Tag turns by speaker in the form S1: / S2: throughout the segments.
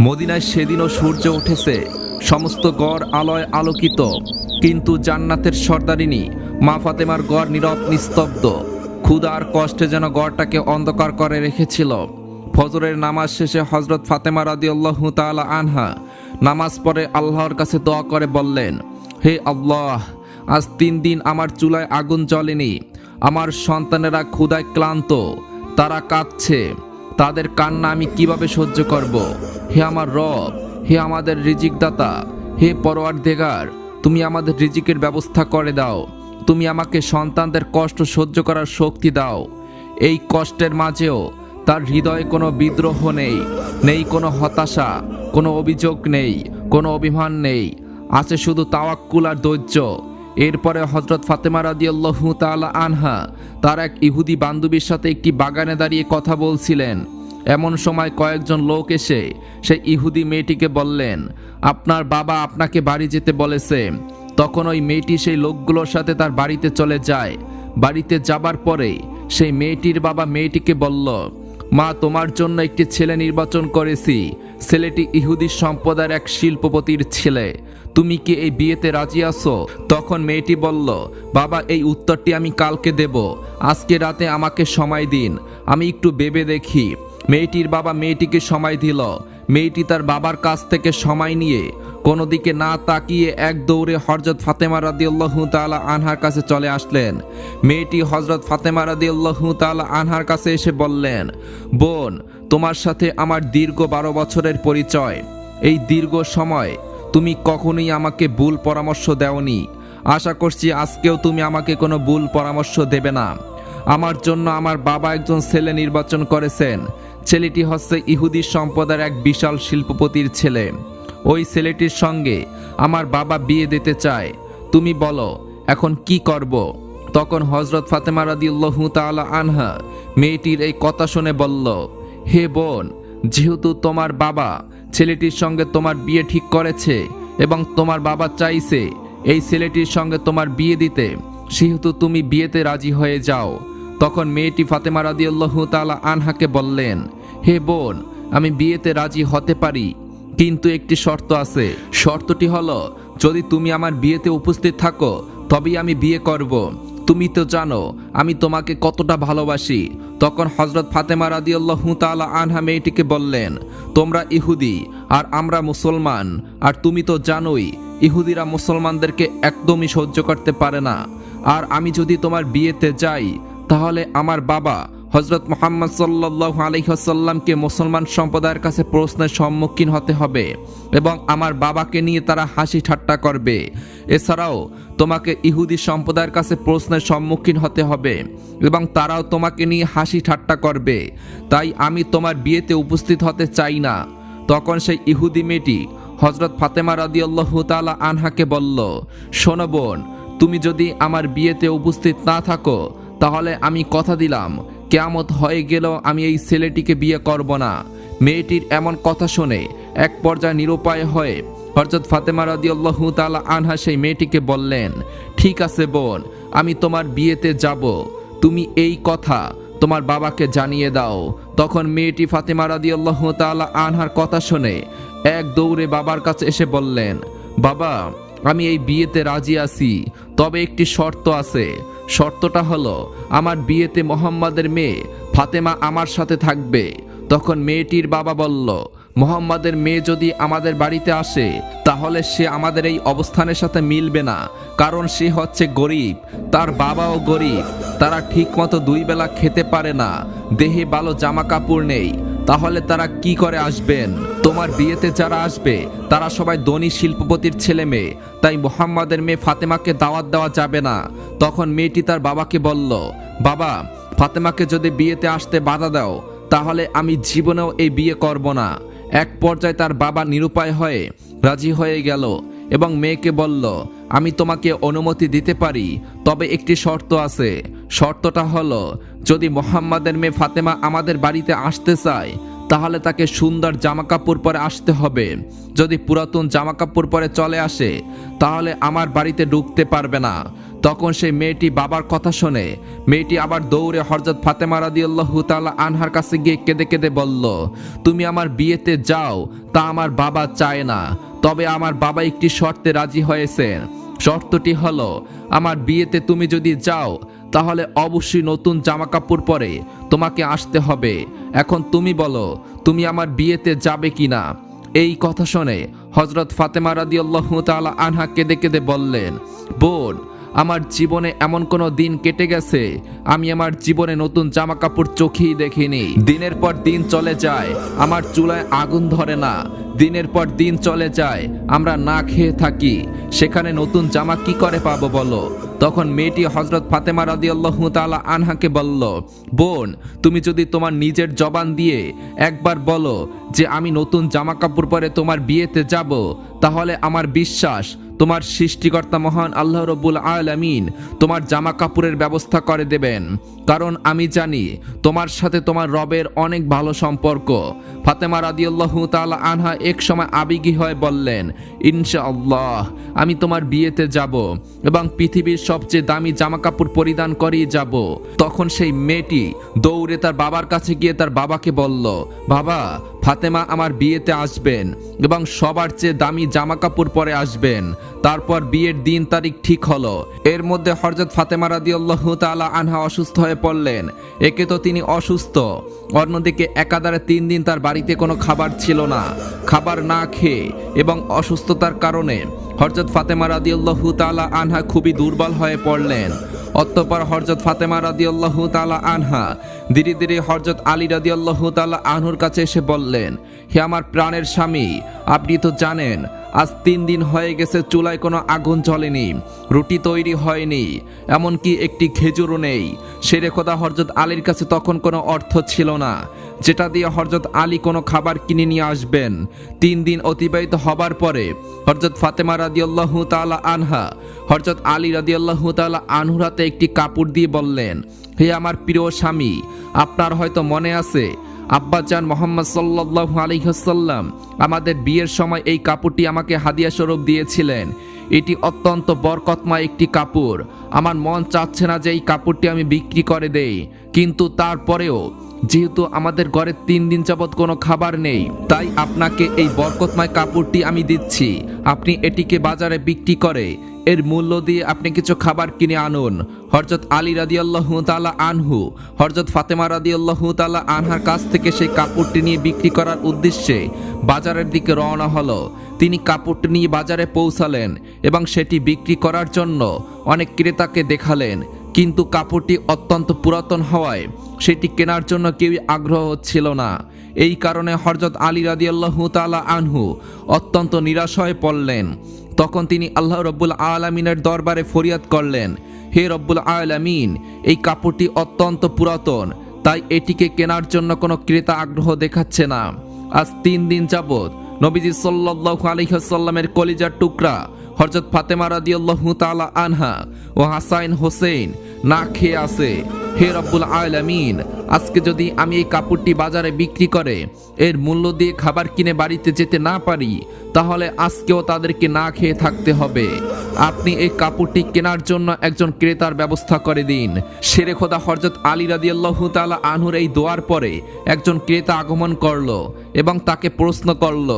S1: মদিনায় সেদিনও সূর্য উঠেছে। সমস্ত গড় আলোয় আলোকিত। কিন্তু জান্নাতের সর্দারিনী মা ফাতেমার গড় নীরব, নিস্তব্ধ। ক্ষুধার কষ্টে যেন গড়টাকে অন্ধকার করে রেখেছিল। ফজরের নামাজ শেষে হজরত ফাতেমা রাদিয়াল্লাহু তাআলা আনহা নামাজ পরে আল্লাহর কাছে দোয়া করে বললেন, হে আল্লাহ, আজ তিন দিন আমার চুলায় আগুন জ্বলেনি। আমার সন্তানেরা ক্ষুধায় ক্লান্ত, তারা কাঁদছে। তাদের কান্না আমি কীভাবে সহ্য করব? হে আমার রব, হে আমাদের রিজিক দাতা হে পরোয়ার দেগার তুমি আমাদের রিজিকের ব্যবস্থা করে দাও। তুমি আমাকে সন্তানদের কষ্ট সহ্য করার শক্তি দাও। এই কষ্টের মাঝেও তার হৃদয়ে কোনো বিদ্রোহ নেই নেই কোনো হতাশা, কোনো অভিযোগ নেই, কোনো অভিমান নেই। আছে শুধু তাওয়াক্কুল আর ধৈর্য। এরপরে হজরত ফাতেমা রাদিয়াল্লাহু তাআলা আনহা তার এক ইহুদি বান্ধবীর সাথে একটি বাগানে দাঁড়িয়ে কথা বলছিলেন। এমন সময় কয়েকজন লোক এসে সেই ইহুদি মেয়েটিকে বললেন, আপনার বাবা আপনাকে বাড়ি যেতে বলেছে। তখন ওই মেয়েটি সেই লোকগুলোর সাথে তার বাড়িতে চলে যায়। বাড়িতে যাবার পরে সেই মেয়েটির বাবা মেয়েটিকে বলল, মা, তোমার জন্য একটি ছেলে নির্বাচন করেছি। ছেলেটি ইহুদি সম্প্রদায়ের এক শিল্পপতির ছেলে। তুমি কি এই বিয়েতে রাজি আছো? তখন মেয়েটি বলল, বাবা, এই উত্তরটি আমি কালকে দেব। আজকে রাতে আমাকে সময় দিন, আমি একটু ভেবে দেখি। মেয়েটির বাবা মেয়েটিকে সময় দিল। মেয়েটি তার বাবার কাছ থেকে সময় নিয়ে কোনো দিকে না তাকিয়ে এক দৌড়ে হজরত ফাতেমা রাদিউল্লাহু তালা আনহার কাছে চলে আসলেন। মেয়েটি হজরত ফাতেমা রাদিউল্লাহু তালা আনহার কাছে এসে বললেন, বোন, তোমার সাথে আমার দীর্ঘ বারো বছরের পরিচয়। এই দীর্ঘ সময় তুমি কখনোই আমাকে ভুল পরামর্শ দেওনি। আশা করছি আজকেও তুমি আমাকে কোনো ভুল পরামর্শ দেবে না। আমার জন্য আমার বাবা একজন ছেলে নির্বাচন করেছেন। ছেলেটি হচ্ছে ইহুদি সম্প্রদায়ের এক বিশাল শিল্পপতির ছেলে। ওই ছেলেটির সঙ্গে আমার বাবা বিয়ে দিতে চায়। তুমি বলো, এখন কি করব? তখন হজরত ফাতেমা রাদিউল্লাহু তাআলা আনহা মেয়েটির এই কথা শুনে বলল, হে বোন যেহেতু তোমার বাবা ছেলেটির সঙ্গে তোমার বিয়ে ঠিক করেছে এবং তোমার বাবা চাইছে এই ছেলেটির সঙ্গে তোমার বিয়ে দিতে, সেহেতু তুমি বিয়েতে রাজি হয়ে যাও। তখন মেয়েটি ফাতেমা রাদিউল্লাহু তাআলা আনহাকে বললেন, হে বোন, আমি বিয়েতে রাজি হতে পারি, কিন্তু একটি শর্ত আছে। শর্তটি হলো, যদি তুমি আমার বিয়েতে উপস্থিত থাকো, তবেই আমি বিয়ে করব। তুমি তো জানো, আমি তোমাকে কতটা ভালোবাসি। তখন হজরত ফাতেমা রাদিয়াল্লাহু তালা আনহা মেয়েটিকে বললেন, তোমরা ইহুদি, আর আমরা মুসলমান, আর তুমি তো জানোই, ইহুদিরা মুসলমানদেরকে একদমই সহ্য করতে পারে না। আর আমি যদি তোমার বিয়েতে যাই, তাহলে আমার বাবা হজরত মোহাম্মদ সাল্লাহ আলহিহাসাল্লামকে মুসলমান সম্প্রদায়ের কাছে প্রশ্নের সম্মুখীন হতে হবে এবং আমার বাবাকে নিয়ে তারা হাসি ঠাট্টা করবে। এছাড়াও তোমাকে ইহুদি সম্প্রদায়ের কাছে প্রশ্নের সম্মুখীন হতে হবে এবং তারাও তোমাকে নিয়ে হাসি ঠাট্টা করবে। তাই আমি তোমার বিয়েতে উপস্থিত হতে চাই না। তখন সেই ইহুদি মেয়েটি হজরত ফাতেমা রাদিয়াল্লাহু তাআলা আনহাকে বলল, শোনো বোন, তুমি যদি আমার বিয়েতে উপস্থিত না থাকো, তাহলে আমি কথা দিলাম। কেয়ামত হয়ে গেল আমি এই ছেলেটিকে বিয়ে করব না। মেয়েটির এমন কথা শুনে এক পর্যায়ে নিরুপায় হয়ে হরজত ফাতেমা রাদিয়াল্লাহু তাআলা আনহা সেই মেয়েটিকে বললেন, ঠিক আছে বোন, আমি তোমার বিয়েতে যাব। তুমি এই কথা তোমার বাবাকে জানিয়ে দাও। তখন মেয়েটি ফাতেমা রাদিয়াল্লাহু তাআলা আনহার কথা শুনে এক দৌড়ে বাবার কাছে এসে বললেন, বাবা, আমি এই বিয়েতে রাজি আছি, তবে একটি শর্ত আছে। শর্তটা হলো, আমার বিয়েতে মোহাম্মদের মেয়ে ফাতেমা আমার সাথে থাকবে। তখন মেয়েটির বাবা বলল, মোহাম্মদের মেয়ে যদি আমাদের বাড়িতে আসে, তাহলে সে আমাদের এই অবস্থানের সাথে মিলবে না, কারণ সে হচ্ছে গরিব। তার বাবাও গরিব, তারা ঠিকমতো দুই বেলা খেতে পারে না, দেহে ভালো জামা কাপড় নেই। তাহলে তারা কি করে আসবেন? তোমার বিয়েতে যারা আসবে, তারা সবাই ধনী শিল্পপতির ছেলে মেয়ে। তাই মোহাম্মদের মেয়ে ফাতেমাকে দাওয়াত দেওয়া যাবে না। তখন মেয়েটি তার বাবাকে বলল, বাবা, ফাতেমাকে যদি বিয়েতে আসতে বাধা দাও, তাহলে আমি জীবনেও এই বিয়ে করব না। এক পর্যায়ে তার বাবা নিরুপায় হয়ে রাজি হয়ে গেল এবং মেয়েকে বলল, আমি তোমাকে অনুমতি দিতে পারি, তবে একটি শর্ত আছে। শর্তটা হলো, যদি মোহাম্মদের মেয়ে ফাতেমা আমাদের বাড়িতে আসতে চায় তাহলে তাকে সুন্দর জামাকাপড় পরে আসতে হবে। যদি পুরাতন জামাকাপড় পরে চলে আসে, তাহলে আমার বাড়িতে ঢুকতে পারবে না। তখন সেই মেয়েটি বাবার কথা শোনে। মেয়েটি আবার দৌড়ে হরজত ফাতেমা রাদিয়াল্লাহু তাআলা আনহার কাছে গিয়ে কেঁদে কেঁদে বলল, তুমি আমার বিয়েতে যাও, তা আমার বাবা চায় না। তবে আমার বাবা একটি শর্তে রাজি হয়েছেন। শর্তটি হলো, আমার বিয়েতে তুমি যদি যাও, তাহলে অবশ্যই নতুন জামা কাপড় পরে তোমাকে আসতে হবে। এখন তুমি বলো, তুমি আমার বিয়েতে যাবে কি না এই কথা শুনে হজরত ফাতেমা আল্লাহ তাআলা আনহা কেঁদে কেঁদে বললেন, বোন আমার জীবনে এমন কোনো দিন কেটে গেছে। আমি আমার জীবনে নতুন জামা কাপড় চোখেই দেখিনি। দিনের পর দিন চলে যায়, আমার চুলায় আগুন ধরে না। দিনের পর দিন চলে যায়, আমরা না খেয়ে থাকি। সেখানে নতুন জামা কি করে পাবো বলো? তখন মেয়েটি হজরত ফাতেমা রাদিয়াল্লাহু তাআলা আনহাকে বলল, বোন, তুমি যদি তোমার নিজের জবান দিয়ে একবার বলো যে আমি নতুন জামা কাপড় পরে তোমার বিয়েতে যাব, তাহলে আমার বিশ্বাস তোমার সৃষ্টিকর্তা মহান আল্লাহ রব্বুল আলামিন তোমার জামা কাপড়ের ব্যবস্থা করে দেবেন। কারণ আমি জানি তোমার সাথে তোমার রবের অনেক ভালো সম্পর্ক। ফাতেমা রাদিয়াল্লাহু তাআলা আনহা এক সময় আবেগী হয়ে বললেন, ইনশাআল্লাহ, আমি তোমার বিয়েতে যাব এবং পৃথিবীর সবচেয়ে দামি জামা কাপড় পরিধান করিয়ে যাব। তখন সেই মেয়েটি দৌড়ে তার বাবার কাছে গিয়ে তার বাবাকে বলল, বাবা ফাতেমা আমার বিয়েতে আসবেন এবং সবার চেয়ে দামি জামা কাপড় পরে আসবেন। তারপর বিয়ের দিন তারিখ ঠিক হলো। এর মধ্যে হরজত ফাতেমা রাদিয়াল্লাহু তাআলা আনহা অসুস্থ হয়ে পড়লেন। একে তো তিনি অসুস্থ। অন্যদিকে একাধারে তিন দিন তার বাড়িতে কোনো খাবার ছিল না। খাবার না খেয়ে এবং অসুস্থতার কারণে হরজত ফাতেমা রাদিয়াল্লাহু তাআলা আনহা খুবই দুর্বল হয়ে পড়লেন। অতঃপর হরজত ফাতেমা রাদিয়াল্লাহু তাআলা আনহা ধীরে ধীরে হরজত আলী রাদিয়াল্লাহু তাআলা আনহুর কাছে এসে বললেন হে আমার প্রাণের স্বামী, আপনি তো জানেন, আজ তিন দিন হয়ে গেছে চুলায় কোনো আগুন জ্বলেনি, রুটি তৈরি হয়নি, এমনকি একটি খেজুরও নেই। সেরে খোদা হরজত আলীর কাছে তখন কোনো অর্থ ছিল না। যেটা দিয়ে হরজত আলী কোনো খাবার কিনে নিয়ে আসবেন। তিন দিন অতিবাহিত হবার পরে হরজত ফাতেমা রাদিয়াল্লাহু তাআলা আনহা হরজত আলী রাদিয়াল্লাহু তাআলা আনহুর হাতে একটি কাপড় দিয়ে বললেন, হে আমার প্রিয় স্বামী, আপনার হয়তো মনে আছে আব্বাজান মোহাম্মদ সাল্লাল্লাহু আলাইহি ওয়াসাল্লাম আমাদের বিয়ের সময় এই কাপড়টি আমাকে হাদিয়া স্বরূপ দিয়েছিলেন। এটি অত্যন্ত বরকতময় একটি কাপড়। আমার মন চাচ্ছে না যে এই কাপড়টি আমি বিক্রি করে দেই। কিন্তু তারপরেও, যেহেতু আমাদের ঘরে তিন দিন যাবৎ কোনো খাবার নেই, তাই আপনাকে এই বরকতময় কাপড়টি আমি দিচ্ছি। আপনি এটিকে বাজারে বিক্রি করে, এর মূল্য দিয়ে আপনি কিছু খাবার কিনে আনুন। হরজত আলী রাদিয়াল্লাহু তাআলা আনহু হরজত ফাতেমা রাদিয়াল্লাহু তাআলা আনহার কাছ থেকে সেই কাপড়টি নিয়ে বিক্রি করার উদ্দেশ্যে বাজারের দিকে রওনা হলো। তিনি কাপড়টি নিয়ে বাজারে পৌঁছালেন এবং সেটি বিক্রি করার জন্য অনেক ক্রেতাকে দেখালেন। কিন্তু কাপড়টি অত্যন্ত পুরাতন হওয়ায় সেটি কেনার জন্য কেউই আগ্রহ হচ্ছিল না। এই কারণে হরজত আলী রাদিয়াল্লাহু তাআলা আনহু অত্যন্ত নিরাশ হয়ে পড়লেন। তখন তিনি আল্লাহ রব্বুল আলমিনের দরবারে ফরিয়াদ করলেন হে রব্বুল আলামিন, এই কাপড়টি অত্যন্ত পুরাতন, তাই এটিকে কেনার জন্য কোনো ক্রেতা আগ্রহ দেখাচ্ছে না। আজ তিন দিন যাবৎ নবীজি সাল্লাহ আলাইহি ওয়াসাল্লামের কলিজার টুকরা হযরত ফাতেমা রাদিয়াল্লাহু তাআলা আনহা ও হাসাইন হোসেন না খেয়ে আছে। হে রব্বুল আলামিন, আজকে যদি আমি এই কাপড়টি বাজারে বিক্রি করে, এর মূল্য দিয়ে খাবার কিনে বাড়িতে যেতে না পারি, তাহলে আজকেও তাদেরকে না খেয়ে থাকতে হবে। আপনি এই কাপড়টি কেনার জন্য একজন ক্রেতার ব্যবস্থা করে দিন। শেরে খোদা হরজত আলী রাদিয়াল্লাহু তাআলা আনহুর এই দোয়ার পরে একজন ক্রেতা আগমন করল। এবং তাকে প্রশ্ন করল,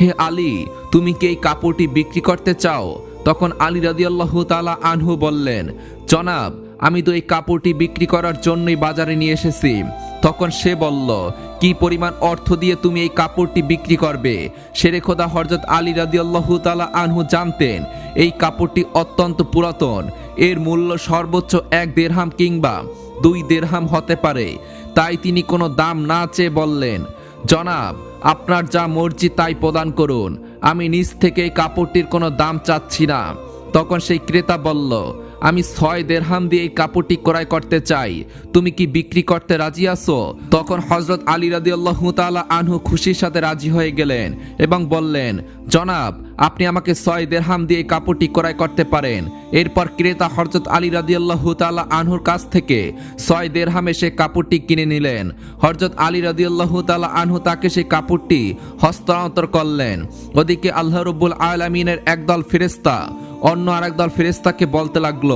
S1: হে আলী, তুমি কি এই কাপড়টি বিক্রি করতে চাও? তখন আলী রাদিয়াল্লাহু তাআলা আনহু বললেন, জনাব, আমি তো এই কাপড়টি বিক্রি করার জন্যই বাজারে নিয়ে এসেছি। তখন সে বলল, কি পরিমাণ অর্থ দিয়ে তুমি এই কাপড়টি বিক্রি করবে? শেরে খোদা হরজত আলী রাদিয়াল্লাহু তাআলা আনহু জানতেন, এই কাপড়টি অত্যন্ত পুরাতন। এর মূল্য সর্বোচ্চ এক দেড়হাম কিংবা দুই দেড়হাম হতে পারে। তাই তিনি কোনো দাম না চেয়ে বললেন জনাব, আপনার যা মর্জি তাই প্রদান করুন। আমি নিজ থেকে কাপড়টির কোনো দাম চাচ্ছি না। তখন সেই ক্রেতা বলল আমি ছয় দেড়হাম দিয়ে এই কাপড়টি ক্রয় করতে চাই। তুমি কি বিক্রি করতে রাজি আছো? তখন হজরত আলী রাদিয়াল্লাহু তাআলা আনহু খুশির সাথে রাজি হয়ে গেলেন এবং বললেন, জনাব, আপনি আমাকে ছয় দেড়হাম দিয়ে কাপড়টি ক্রয় করতে পারেন। এরপর ক্রেতা হজরত আলী রাদিয়াল্লাহু তাআলা আনহুর কাছ থেকে ছয় দেড়হামে সে কাপড়টি কিনে নিলেন। হজরত আলী রাদিয়াল্লাহু তাআলা আনহু তাকে সেই কাপড়টি হস্তান্তর করলেন। ওদিকে আল্লাহ রব্বুল আলামিনের একদল ফেরেশতা অন্য আরেক দল ফেরেস্তাকে বলতে লাগল,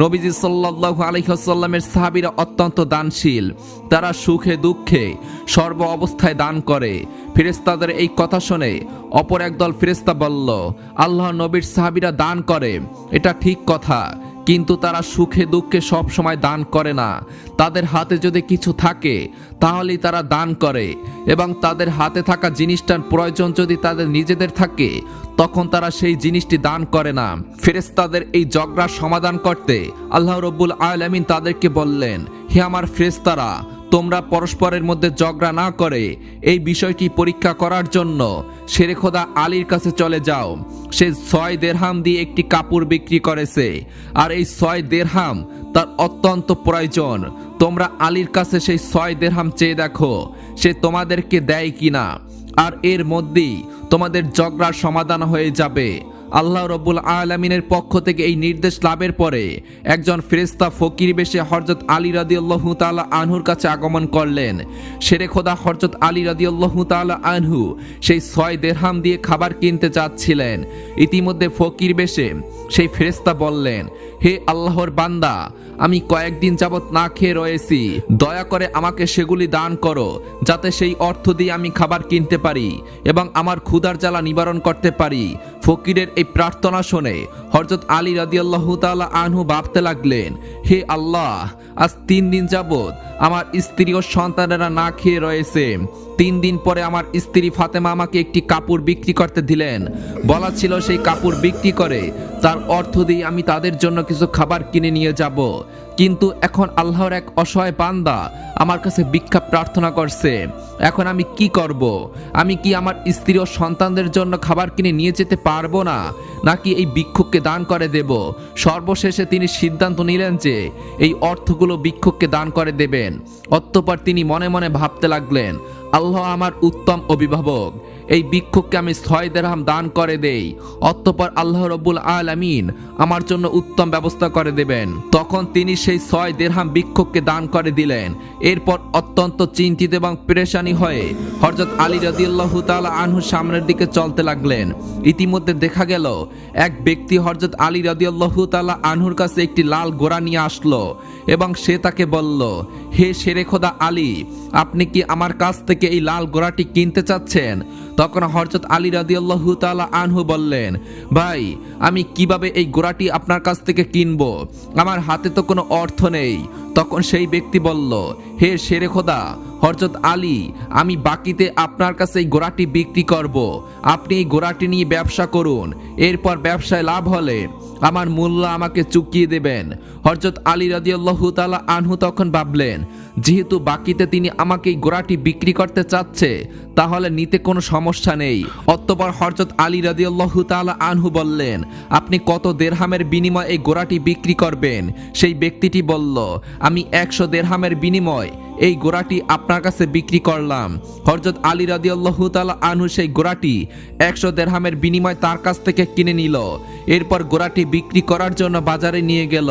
S1: নবীজি সাল্লাল্লাহু আলহিহাসাল্লামের সাহাবিরা অত্যন্ত দানশীল, তারা সুখে, দুঃখে, সর্ব অবস্থায় দান করে। ফেরেস্তাদের এই কথা শুনে অপর একদল ফেরেস্তা বলল, আল্লাহ নবীর সাহাবিরা দান করে, এটা ঠিক কথা, কিন্তু তারা সুখে, দুঃখে সব সময় দান করে না। তাদের হাতে যদি কিছু থাকে, তাহলেই তারা দান করে। এবং তাদের হাতে থাকা জিনিসটার প্রয়োজন যদি তাদের নিজেদের থাকে, তখন তারা সেই জিনিসটি দান করে না। ফেরেস্তাদের এই জগড়ার সমাধান করতে আল্লাহ রব্বুল আলমিন তাদেরকে বললেন, হে আমার ফেরেস্তারা তোমরা পরস্পরের মধ্যে ঝগড়া না করে এই বিষয়টি পরীক্ষা করার জন্য শেরেখোদা আলীর কাছে চলে যাও। সে ছয় দেড়হাম দিয়ে একটি কাপড় বিক্রি করেছে, আর এই ছয় দেড়হাম তার অত্যন্ত প্রয়োজন। তোমরা আলীর কাছে সেই ছয় দেড়হাম চেয়ে দেখো, সে তোমাদেরকে দেয় কিনা। আর এর মধ্যেই তোমাদের ঝগড়ার সমাধান হয়ে যাবে। আল্লাহ রব্বুল আলমিনের পক্ষ থেকে এই নির্দেশ লাভের পরে একজন ফেরেস্তা ফকির বেশে হরজত আলী রাদি আল্লাহ তালা আনহুর কাছে আগমন করলেন। সেরে খোদা হরজত আলী রাদি আল্লাহ তালা আনহু সেই ছয় দেড়হাম দিয়ে খাবার কিনতে চাচ্ছিলেন ইতিমধ্যে ফকির বেশে সেই ফেরেস্তা বললেন, হে আল্লাহর বান্দা আমি কয়েকদিন যাবৎ না খেয়ে রয়েছি। দয়া করে আমাকে সেগুলি দান করো, যাতে সেই অর্থ দিয়ে আমি খাবার কিনতে পারি এবং আমার ক্ষুধার জ্বালা নিবারণ করতে পারি। ফকিরের এই প্রার্থনা শুনে হরজত আলী রাদিয়াল্লাহ তালা আনহু ভাবতে লাগলেন, হে আল্লাহ আজ তিন দিন যাবৎ আমার স্ত্রী ও সন্তানেরা না খেয়ে রয়েছে। তিন দিন পরে আমার স্ত্রী ফাতেমা আমাকে একটি কাপড় বিক্রি করতে দিলেন। বলা ছিল সেই কাপড় বিক্রি করে, তার অর্থ দিয়ে আমি তাদের জন্য কিছু খাবার কিনে নিয়ে যাব। কিন্তু এখন আল্লাহর এক অসহায় বান্দা আমার কাছে ভিক্ষা প্রার্থনা করছে। এখন আমি কি করব? আমি কি আমার স্ত্রী ও সন্তানদের জন্য খাবার কিনে নিয়ে যেতে পারব না? নাকি এই ভিক্ষুককে দান করে দেব? সর্বশেষে তিনি সিদ্ধান্ত নিলেন যে এই অর্থগুলো ভিক্ষুককে দান করে দেবেন। অতঃপর তিনি মনে মনে ভাবতে লাগলেন, আল্লাহ আমার উত্তম অভিভাবক। এই ভিক্ষুককে আমি ছয় দেরহাম দান করে দেই, অতঃপর আল্লাহ রব্বুল আলামিন আমার জন্য উত্তম ব্যবস্থা করে দেবেন। তখন তিনি সেই ছয় দেরহাম ভিক্ষুককে দান করে দিলেন। এরপর অত্যন্ত চিন্তিত এবং পেরেশানি হয়ে হরজত আলী রাদিয়াল্লাহু তাআলা আনহু সামনের দিকে চলতে লাগলেন। ইতিমধ্যে দেখা গেল, এক ব্যক্তি হরজত আলী রাদিয়াল্লাহু তাআলা আনহুর কাছে একটি লাল গোড়া নিয়ে আসলো এবং সে তাকে বলল, হে শেরে খোদা আলী, আপনি কি আমার কাছ থেকে এই লাল গোড়াটি কিনতে চাচ্ছেন? তখন হরজত আলী রাদিয়াল্লাহু তাআলা আনহু বললেন, ভাই, আমি কীভাবে এই গোড়াটি আপনার কাছ থেকে কিনবো? আমার হাতে তো কোনো অর্থ নেই। তখন সেই ব্যক্তি বলল, হে শেরে খোদা হরজত আলী, আমি বাকিতে আপনার কাছে এই গোড়াটি বিক্রি করব। আপনি এই গোড়াটি নিয়ে ব্যবসা করুন, এরপর ব্যবসায় লাভ হলে আমার মূল্য আমাকে চুকিয়ে দেবেন। হরজত আলী রাদিয়াল্লাহু তাআলা আনহু তখন ভাবলেন, যেহেতু বাকিতে তিনি আমাকে এই গোড়াটি বিক্রি করতে চাচ্ছে তাহলে নিতে কোনো সমস্যা নেই। অতঃপর হরজত আলী রাদিয়াল্লাহু তাআলা আনহু বললেন, আপনি কত দেরহামের বিনিময়ে এই গোড়াটি বিক্রি করবেন? সেই ব্যক্তিটি বলল, আমি একশো দেরহামের বিনিময় এই গোড়াটি আপনার কাছে বিক্রি করলাম। হরজত আলী রাদিয়াল্লাহু তাআলা আনহু সেই গোড়াটি একশো দেরহামের বিনিময় তার কাছ থেকে কিনে নিল। এরপর গোড়াটি বিক্রি করার জন্য বাজারে নিয়ে গেল।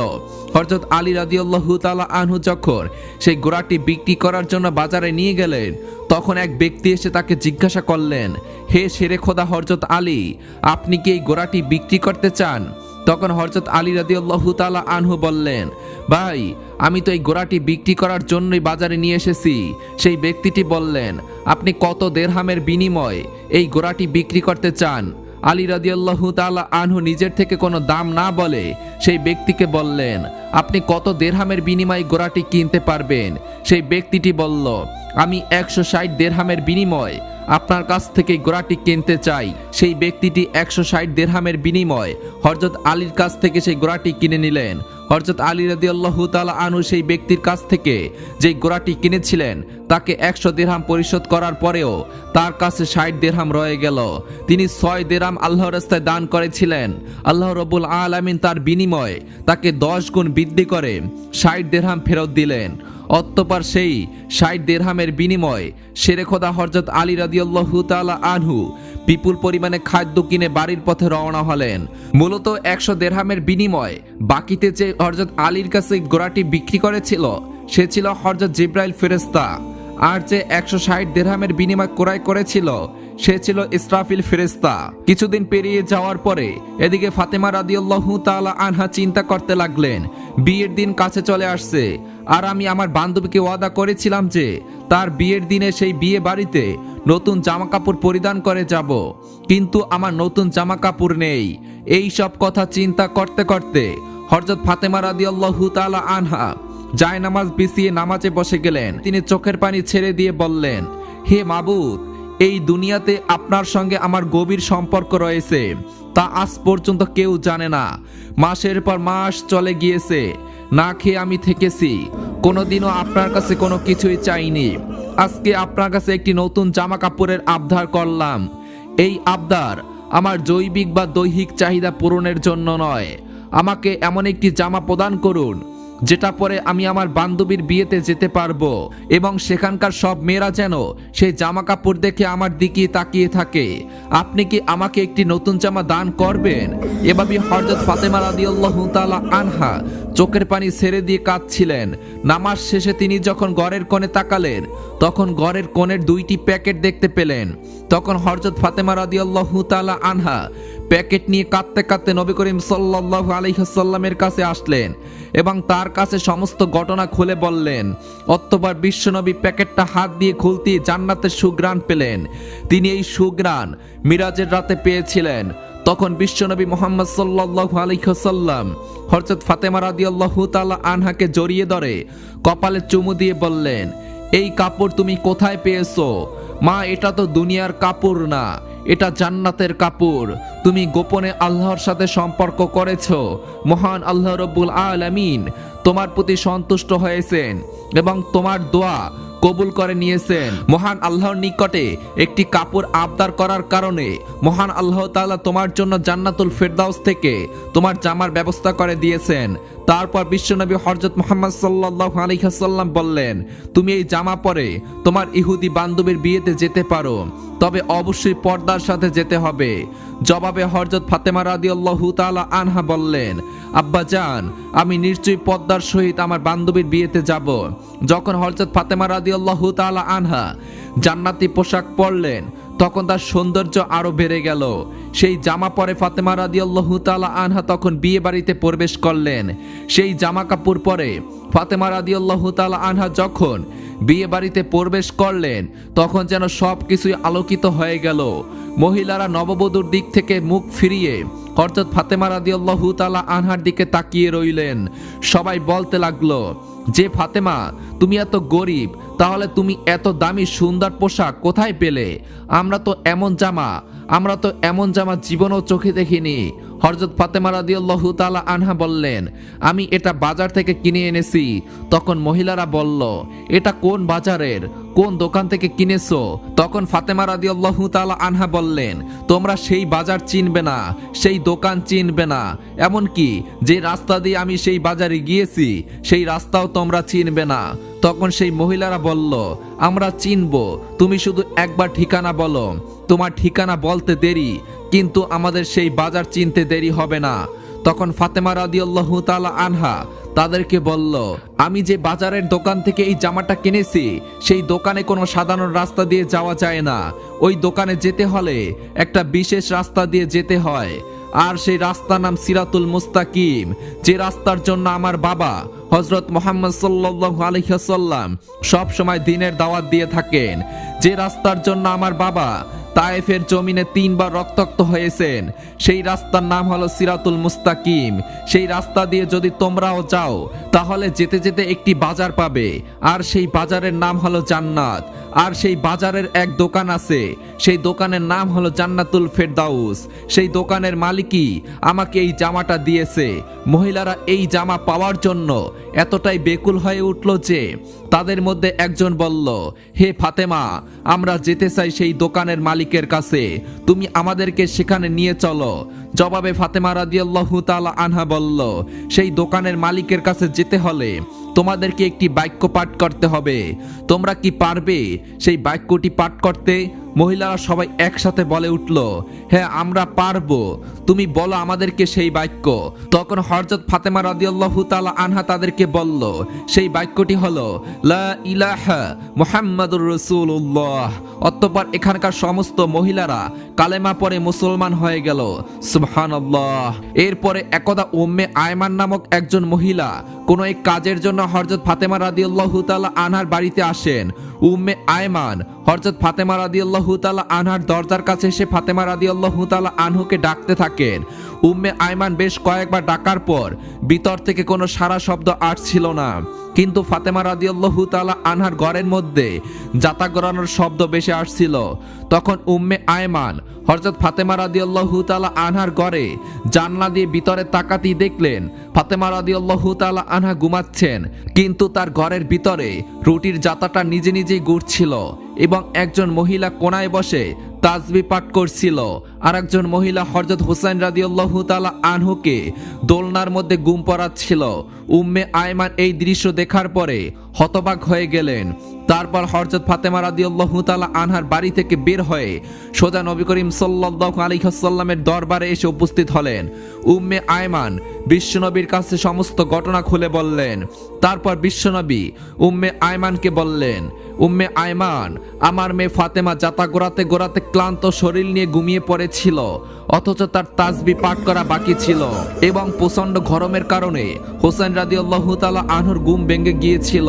S1: হরজত আলী রাদিয়াল্লাহু তাআলা আনহু যখন সেই গোড়াটি বিক্রি করার জন্য বাজারে নিয়ে গেলেন তখন এক ব্যক্তি এসে তাকে জিজ্ঞাসা করলেন, হে শেরে খোদা হরজত আলী, আপনি কি এই গোড়াটি বিক্রি করতে চান? তখন হরজত আলী রাদিয়াল্লাহু তাআলা আনহু বললেন, ভাই, আমি তো এই গোড়াটি বিক্রি করার জন্যই বাজারে নিয়ে এসেছি। সেই ব্যক্তিটি বললেন, আপনি কত দেড়হামের বিনিময় এই গোড়াটি বিক্রি করতে চান? আলী রাদিয়াল্লাহু তাআলা আনহু নিজের থেকে কোনো দাম না বলে সেই ব্যক্তিকে বললেন, আপনি কত দেড়হামের বিনিময়ে গোড়াটি কিনতে পারবেন? সেই ব্যক্তিটি বলল আমি একশো ষাট দেড়হামের বিনিময় আপনার কাছ থেকে গোড়াটি কিনতে চাই। সেই ব্যক্তিটি একশো ষাট দেড়হামের বিনিময় হরজত আলীর কাছ থেকে সেই গোড়াটি কিনে নিলেন। হরজত আলী রাদি আল্লাহ তালা আনু সেই ব্যক্তির কাছ থেকে যে গোড়াটি কিনেছিলেন, তাকে একশো দেড়হাম পরিশোধ করার পরেও তার কাছে ষাট দেড়হাম রয়ে গেল। তিনি ছয় দেড়হাম আল্লাহর রাস্তায় দান করেছিলেন। আল্লাহ রবুল আলমিন তার বিনিময়ে তাকে দশ গুণ বৃদ্ধি করে ষাট দেড়হাম ফেরত দিলেন। অতঃপর সেই ষাট দেড়হামের বিনিময় শেরে খোদা হরজত আলী রাদিয়াল্লাহু তাআলা আনহু বিপুল পরিমাণে খাদ্য কিনে বাড়ির পথে রওনা হলেন। মূলত একশো দেড়হামের বিনিময় বাকিতে যে হরজত আলীর কাছে গোড়াটি বিক্রি করেছিল, সে ছিল হরজত জিব্রাইল ফেরেস্তা আর যে একশো ষাট দেড়হামের বিনিময় ক্রয় করেছিল, সে ছিল ইসরাফিল ফেরেস্তা কিছুদিন পেরিয়ে যাওয়ার পরে এদিকে ফাতেমা রাদিয়াল্লাহু তাআলা আনহা চিন্তা করতে লাগলেন, বিয়ের দিন কাছে চলে আসছে। আর আমি আমার বান্ধবীকে ওয়াদা করেছিলাম যে তার বিয়ের দিনে সেই বিয়ে বাড়িতে নতুন জামা কাপড় পরিধান করে যাব। কিন্তু আমার নতুন জামা কাপড় নেই। এই সব কথা চিন্তা করতে করতে হরজত ফাতেমা রাদিয়াল্লাহু তাআলা আনহা যায় নামাজ বিছিয়ে নামাজে বসে গেলেন। তিনি চোখের পানি ছেড়ে দিয়ে বললেন, হে মাবুদ, এই দুনিয়াতে আপনার সঙ্গে আমার গভীর সম্পর্ক রয়েছে। তা আজ পর্যন্ত কেউ জানে না। মাসের পর মাস চলে গিয়েছে। না খেয়ে আমি থেকেছি। কোনোদিনও আপনার কাছে কোনো কিছুই চাইনি। আজকে আপনার কাছে একটি নতুন জামা কাপড়ের আবদার করলাম। এই আবদার আমার জৈবিক বা দৈহিক চাহিদা পূরণের জন্য নয়। আমাকে এমন একটি জামা প্রদান করুন যেটা পরে আমি আমার বান্ধবীর বিয়েতে যেতে পারব। এবং সেখানকার সব মেয়েরা যেন সেই জামা কাপড় দেখে আমার দিকে তাকিয়ে থাকে। আপনি কি আমাকে একটি নতুন জামা দান করবেন? এভাবে হরজত ফাতেমা রাদিয়াল্লাহু তাআলা আনহা চোখের পানি ছেড়ে দিয়ে কাঁদছিলেন। নামাজ শেষে তিনি যখন গড়ের কোণে তাকালেন, তখন গড়ের কোণের দুইটি প্যাকেট দেখতে পেলেন। তখন হরজত ফাতেমা রাদিয়াল্লাহু তাআলা আনহা প্যাকেট নিয়ে কাঁদতে কাঁদতে নবী করিম সাল্লাল্লাহু আলাইহি সাল্লামের কাছে আসলেন এবং তার কাছে সমস্ত ঘটনা খুলে বললেন। অতঃপর বিশ্বনবী প্যাকেটটা হাত দিয়ে খুলতে জান্নাতের সুগ্রাণ পেলেন। তিনি এই সুগ্রাণ মিরাজের রাতে পেয়েছিলেন। তখন বিশ্বনবী মোহাম্মদ সাল্লাল্লাহু আলাইহি সাল্লাম হযরত ফাতেমা রাদিয়াল্লাহু তাআলা আনহাকে জড়িয়ে ধরে কপালে চুমু দিয়ে বললেন, এই কাপড় তুমি কোথায় পেয়েছ? মা, এটা তো দুনিয়ার কাপড় না। এটা জান্নাতের কাপড়। তুমি গোপনে আল্লাহর সাথে সম্পর্ক করেছ। মহান আল্লাহ রব্বুল আলামিন তোমার প্রতি সন্তুষ্ট হয়েছেন এবং তোমার দোয়া কবুল করে নিয়েছেন। মহান আল্লাহর নিকটে একটি কাপড় আবদার করার কারণে মহান আল্লাহ তাআলা তোমার জন্য জান্নাতুল ফেরদাউস থেকে তোমার জামার ব্যবস্থা করে দিয়েছেন। তারপর বিশ্বনবী হরজত মোহাম্মদ সাল্লাহ আলিহাসাল্লাম বললেন, তুমি এই জামা পরে তোমার ইহুদি বান্ধবীর বিয়েতে যেতে পারো, তবে অবশ্যই পর্দার সাথে যেতে হবে। জবাবে হরজত ফাতেমা রাদিয়াল্লাহু তাআলা আনহা বললেন, আব্বা জান, আমি নিশ্চয়ই পদ্মার সহিত আমার বান্ধবীর বিয়েতে যাব। যখন হরজত ফাতেমা রাদিয়াল্লাহু তাআলা আনহা জান্নাতি পোশাক পরলেন তখন তার সৌন্দর্য আরও বেড়ে গেল। সেই জামা পরে ফাতেমা রাদিয়াল্লাহু তাআলা আনহা তখন বিয়ে বাড়িতে প্রবেশ করলেন। সেই জামা কাপড় পরে ফাতেমা রাদিয়াল্লাহু তাআলা আনহা যখন বিয়ে বাড়িতে প্রবেশ করলেন, তখন যেন সব কিছুই আলোকিত হয়ে গেল। মহিলারা নববধূর দিক থেকে মুখ ফিরিয়ে হরজত ফাতেমা রাদিয়াল্লাহু তাআলা আনহার দিকে তাকিয়ে রইলেন। সবাই বলতে লাগল, যে ফাতেমা, তুমি এত গরিব তাহলে তুমি এত দামি সুন্দর পোশাক কোথায় পেলে? আমরা তো এমন জামা, আমরা তো এমন জামা জীবনও চোখে দেখিনি। হরজত ফাতেমা রাদিয়াল্লাহু তাআলা আনহা বললেন, আমি এটা বাজার থেকে কিনে এনেছি। তখন মহিলারা বলল, এটা কোন বাজারের? কোন দোকান থেকে কিনেছো? তখন ফাতেমা রাদিয়াল্লাহু তাআলা আনহা বললেন, তোমরা সেই বাজার চিনবে না, সেই দোকান চিনবে না। এমনকি যে রাস্তা দিয়ে আমি সেই বাজারে গিয়েছি, সেই রাস্তাও তোমরা চিনবে না। তখন সেই মহিলারা বলল, আমরা চিনব। তুমি শুধু একবার ঠিকানা বলো। তোমার ঠিকানা বলতে দেরি। কিন্তু আমাদের সেই বাজার চিনতে দেরি হবে না। তখন ফাতেমা রাদিয়াল্লাহু তাআলা আনহা তাদেরকে বলল, আমি যে বাজারের দোকান থেকে এই জামাটা কিনেছি, সেই দোকানে কোনো সাধারণ রাস্তা দিয়ে যাওয়া যায় না। ওই দোকানে যেতে হলে একটা বিশেষ রাস্তা দিয়ে যেতে হয়। আর সেই রাস্তার নাম সিরাতুল মুস্তাকিম। যে রাস্তার জন্য আমার বাবা হজরত মোহাম্মদ সাল্লাল্লাহু আলাইহি সাল্লাম সব সময় দিনের দাওয়াত দিয়ে থাকেন, যে রাস্তার জন্য আমার বাবা তায়েফের জমিনে তিনবার রক্তাক্ত হয়েছেন। সেই রাস্তার নাম হলো সিরাতুল মুস্তাকিম। সেই রাস্তা দিয়ে যদি তোমরাও যাও, তাহলে যেতে যেতে একটি বাজার পাবে। আর সেই বাজারের নাম হলো জান্নাত। আর সেই বাজারের এক দোকান আছে। সেই দোকানের নাম হলো জান্নাতুল ফেরদাউস। সেই দোকানের মালিকই আমাকে এই জামাটা দিয়েছে। মহিলারা এই জামা পাওয়ার জন্য এতটাই বেকুল হয়ে উঠল যে তাদের মধ্যে একজন বলল, হে ফাতেমা, আমরা যেতে চাই সেই দোকানের মালিকের কাছে। তুমি আমাদেরকে সেখানে নিয়ে চলো। México. জবাবে ফাতেমা রাদিয়াল্লাহু তাআলা আনহা বলল, সেই দোকানের মালিকের কাছে যেতে হলে তোমাদেরকে একটি বাক্য পাঠ করতে হবে। তোমরা কি পারবে সেই বাক্যটি পাঠ করতে? মহিলারা সবাই একসাথে বলে উঠল হ্যাঁ আমরা পারব। তুমি বলো আমাদেরকে সেই বাক্য। তখন হরজত ফাতেমা রাদিয়াল্লাহু তাআলা আনহা তাদেরকে বলল, সেই বাক্যটি হলো, লা ইলাহা মুহাম্মাদুর রাসূলুল্লাহ। অতঃপর এখানকার সমস্ত মহিলারা কালেমা পরে মুসলমান হয়ে গেল। সুবহানাল্লাহ। এরপরে একদা উম্মে আয়মান নামক একজন মহিলা কোনো এক কাজের জন্য হরজত ফাতেমা রাদি আল্লাহতালা আনহার বাড়িতে আসেন। উম্মে আয়মান হরজত ফাতেমা রাদি আল্লাহতালা আনহার দরজার কাছে এসে ফাতেমা রাদি আল্লাহতালা আনহুকে ডাকতে থাকেন। উম্মে আয়মান বেশ কয়েকবার ডাকার পর ভিতর থেকে কোনো সারা শব্দ আসছিল না। কিন্তু ফাতেমা রাদিয়াল্লাহু তাআলা আনহার ঘরের মধ্যে জাতা গড়ানোর শব্দ বেশি আসছিল। তখন উম্মে আয়মান হরজত ফাতেমা রাদিয়াল্লাহু তাআলা আনহার ঘরে জানলা দিয়ে ভিতরে তাকাতেই দেখলেন, ফাতেমা রাদিয়াল্লাহু তাআলা আনহা ঘুমাচ্ছেন। কিন্তু তার ঘরের ভিতরে রুটির জাতাটা নিজে নিজেই ঘুরছিল এবং একজন মহিলা কোনায় বসে তাজবি পাঠ করছিল। আর একজন মহিলা হরজত হুসাইন রাদিয়াল্লাহু তাআলা আনহুকে দোলনার মধ্যে গুম পড়াচ্ছিল উম্মে আয়মান এই দৃশ্য দেখার পরে হতবাক হয়ে গেলেন। তারপর হরজত ফাতেমা রাদিয়াল্লাহু তাআলা আনহার বাড়ি থেকে বের হয়ে সোজা নবী করিম সাল্লাল্লাহু আলাইহি ওয়াসাল্লামের দরবারে এসে উপস্থিত হলেন। উম্মে আয়মান বিশ্বনবীর কাছে সমস্ত ঘটনা খুলে বললেন। তারপর বিশ্বনবী উম্মে আয়মানকে বললেন উম্মে আয়মান, আমার মেয়ে ফাতেমা যাতা গোড়াতে গোড়াতে ক্লান্ত শরীর নিয়ে ঘুমিয়ে পড়েছিল, অথচ তার তাজবি পাঠ করা বাকি ছিল এবং প্রচণ্ড গরমের কারণে হোসেন রাদি আল্লাহ তালা আনহুর ঘুম ভেঙে গিয়েছিল।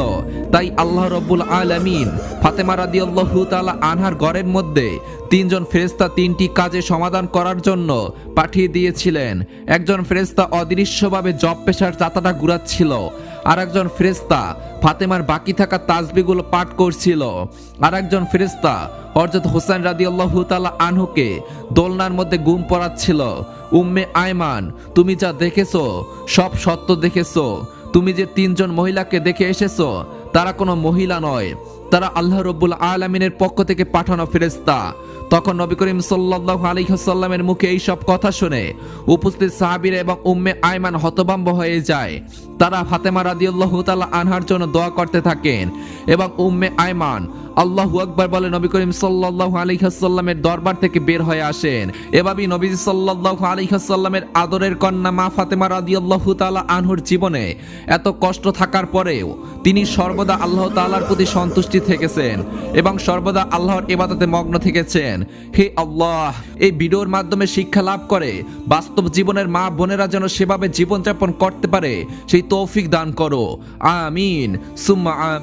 S1: তাই আল্লাহ রব্বুল আলামিন ফাতেমা রাদি আল্লাহ তালা আনহার ঘরের মধ্যে তিনজন ফেরেস্তা তিনটি কাজে সমাধান করার জন্য পাঠিয়ে দিয়েছিলেন। একজন ফেরেস্তা অদৃশ্যভাবে জব পেশার চাতাটা ঘুরাচ্ছিল আর একজন ফেরেস্তা ফাতেমার বাকি থাকা তাজবিগুলো পাঠ করছিল। আর একজন ফেরেস্তা হরজত হোসেন রাদি আল্লাহ তালা আনহুকে দোলনার মধ্যে গুম পড়াচ্ছিল উম্মে আয়মান, তুমি যা দেখেছ, সব সত্য দেখেছ। তুমি যে তিনজন মহিলাকে দেখে এসেছ, তারা কোনো মহিলা নয়। তারা আল্লাহ রব্বুল আলমিনের পক্ষ থেকে পাঠানো ফেরেস্তা তখন নবী করিম সাল্লাহ আলিহাসাল্লামের মুখে এই সব কথা শুনে উপস্থিত সাহাবির এবং উম্মে আয়মান হতবাম্ব হয়ে যায়। তারা ফাতেমা রাদিউল্লাহ তাল্লাহ আনহার জন্য দোয়া করতে থাকেন এবং উম্মে আয়মান আল্লাহু আকবার বলে নবী করিম সাল্লাল্লাহু আলাইহি ওয়াসাল্লামের দরবার থেকে বের হয়ে আসেন। এভাবেই নবী সাল্লাল্লাহু আলাইহি ওয়াসাল্লামের আদরের কন্যা মা ফাতেমা রাদিয়াল্লাহু তাআলা আনহুর জীবনে এত কষ্ট থাকার পরেও তিনি সর্বদা আল্লাহ তাআলার প্রতি সন্তুষ্টি থেকেছেন এবং সর্বদা আল্লাহর ইবাদতে মগ্ন থেকেছেন। হে আল্লাহ, এই ভিডিওর মাধ্যমে শিক্ষা লাভ করে বাস্তব জীবনের মা বোনেরা যেন সেভাবে জীবনযাপন করতে পারে, সেই তৌফিক দান করো। আমিন। সুম্মা